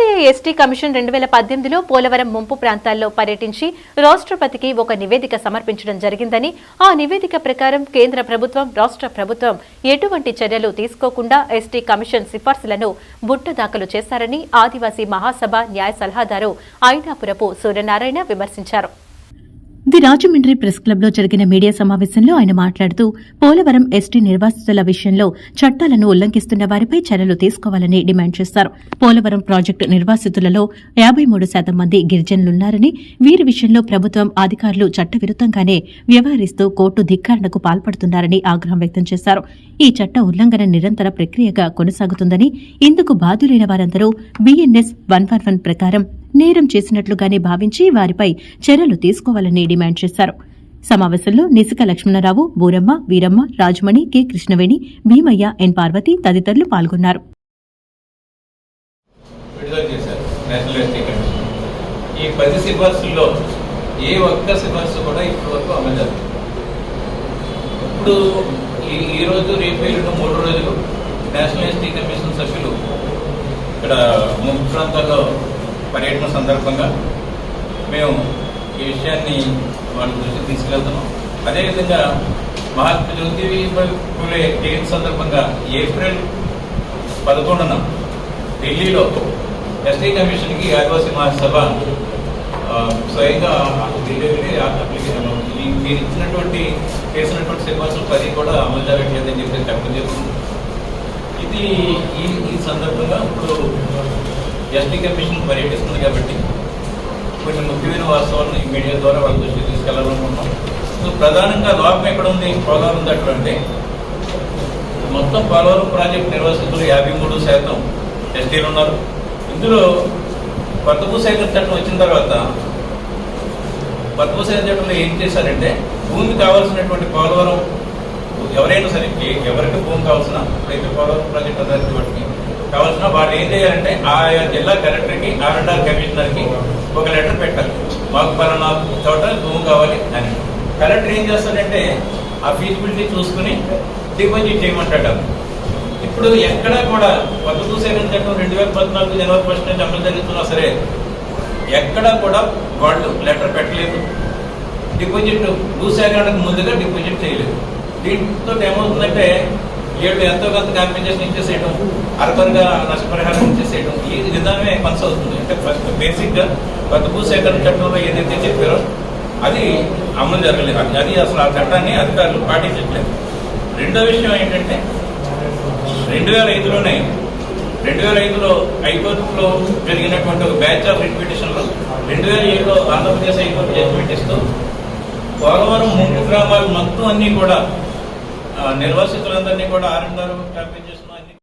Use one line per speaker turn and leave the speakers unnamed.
జాతీయ ST commission రెండు వేల పద్దెనిమిదిలో పోలవరం ముంపు ప్రాంతాల్లో పర్యటించి రాష్ట్రపతికి ఒక నివేదిక సమర్పించడం జరిగిందని ఆ నివేదిక ప్రకారం కేంద్ర ప్రభుత్వం రాష్ట్ర ప్రభుత్వం ఎటువంటి చర్యలు తీసుకోకుండా ఎస్టీ కమిషన్ సిఫార్సులను బుట్ట దాఖలు చేశారని ఆదివాసీ మహాసభ న్యాయ సలహాదారు ఐనాపురపు సూర్యనారాయణ విమర్శించారు. ది రాజమండ్రి ప్రెస్ క్లబ్లో జరిగిన మీడియా సమావేశంలో ఆయన మాట్లాడుతూ పోలవరం ఎస్టీ నిర్వాసితుల విషయంలో చట్టాలను ఉల్లంఘిస్తున్న వారిపై చర్యలు తీసుకోవాలని డిమాండ్ చేశారు. పోలవరం ప్రాజెక్టు నిర్వాసితులలో యాబై మూడు శాతం మంది గిరిజనులున్నారని వీరి విషయంలో ప్రభుత్వం అధికారులు చట్టవిరుద్దంగానే వ్యవహరిస్తూ కోర్టు ధిక్కారణకు పాల్పడుతున్నారని ఆగ్రహం వ్యక్తం చేశారు. ఈ చట్ట ఉల్లంఘన నిరంతర ప్రక్రియగా కొనసాగుతుందని ఇందుకు బాధ్యులైన వారందరూ బీఎన్ఎస్ వన్ వన్ వన్ ప్రకారం నేరం చేసినట్లుగానే భావించి వారిపై చర్యలు తీసుకోవాలని డిమాండ్ చేశారు. సమావేశంలో నిసుక లక్ష్మణరావు బూరమ్మ వీరమ్మ రాజమణి కె. కృష్ణవేణి భీమయ్య ఎన్. పార్వతి తదితరులు పాల్గొన్నారు.
నేషనల్ ఎస్టీ కమిషన్ ఈ పది సిఫార్సుల్లో ఏ ఒక్క సిఫార్సు కూడా ఇప్పటి వరకు అమలు ఇప్పుడు ఈ ఈ రోజు రేపు ఎల్లుండి మూడు రోజులు నేషనల్ ఎస్టీ కమిషన్ సభ్యులు ఇక్కడ ముఖ్య ప్రాంతాల్లో పర్యటన సందర్భంగా మేము ఈ విషయాన్ని వాళ్ళ దృష్టికి తీసుకెళ్తున్నాం. అదేవిధంగా మహాత్మా జ్యోతిబాయి పూలే జయంతి సందర్భంగా ఏప్రిల్ పదకొండున ఢిల్లీలో ఎస్టీ కమిషన్కి ఆదివాసీ మహాసభ స్వయంగా ఢిల్లీ వెళ్ళి అప్లికేషన్ మీరు ఇచ్చినటువంటి చేసినటువంటి సిఫార్సులు పది కూడా అమలు జరగట్లేదని చెప్పి చెప్పడం జరుగుతుంది. ఇది ఈ ఈ సందర్భంగా ఇప్పుడు ఎస్టీ కమిషన్ పర్యటిస్తుంది కాబట్టి కొన్ని ముఖ్యమైన వాస్తవాలను ఈ మీడియా ద్వారా వాళ్ళ దృష్టికి తీసుకెళ్ళాలనుకుంటున్నాం. సో ప్రధానంగా లోపం ఎక్కడ ఉంది పోలవరం దగ్గర అంటే మొత్తం పోలవరం ప్రాజెక్ట్ నిర్వాసితులు యాభై మూడు శాతం ఎస్టీలు ఉన్నారు. ఇందులో కొత్త భూసేకరణ చట్టం వచ్చిన తర్వాత కొత్త భూసేకరణ చట్టంలో ఏం చేశారంటే భూమి కావాల్సినటువంటి పోలవరం ఎవరైనా సరే ఎవరికి భూమి కావాల్సిన అయితే పోలవరం ప్రాజెక్ట్ అథారిటీ వాటికి కావాల్సిన వాళ్ళు ఏం చేయాలంటే ఆయా జిల్లా కలెక్టర్కి ఆర్ఎండ్ఆర్ కమిషనర్కి ఒక లెటర్ పెట్టాలి. మాకు పలానా చోట భూమి కావాలి అని. కలెక్టర్ ఏం చేస్తాడంటే ఆ ఫీజిబిలిటీ చూసుకుని డిపాజిట్ చేయమంటాడు. ఇప్పుడు ఎక్కడా కూడా కొత్త భూసేకరణ చట్టం రెండు వేల పద్నాలుగు జనవరి ఫస్ట్ నుంచి అమలు జరుగుతున్నా సరే ఎక్కడా కూడా వాళ్ళు లెటర్ పెట్టలేదు. డిపాజిట్ భూసేకరణకు ముందుగా డిపాజిట్ చేయలేదు. దీంతో ఏమవుతుందంటే వీళ్ళు ఎంతో కొంత కాంపెన్సేషన్ ఇచ్చేసేయడం అర్బన్గా నష్టపరిహారం ఇచ్చేసేయడం ఈ విధానమే కొనసాగుతుంది అంటే ఫస్ట్ బేసిక్గా కొత్త భూసేకరణ చట్టంలో ఏదైతే చెప్పారో అది అమలు జరగలేదు. అది- అది అసలు ఆ చట్టాన్ని అధికారులు పాటించట్లేదు. రెండో విషయం ఏంటంటే రెండు వేల ఐదులోనే రెండు వేల ఐదులో హైకోర్టులో జరిగినటువంటి ఒక బ్యాచ్ ఆఫ్ రిపిటిషన్లో రెండు వేల ఏడులో ఆంధ్రప్రదేశ్ హైకోర్టు జడ్జిమెంట్ ఇస్తూ పోలవరం ముంపు గ్రామాలు మొత్తం అన్నీ కూడా నిర్వాసితులందరినీ కూడా ఆర్ఎండ్ఆర్ చేస్తున్నారు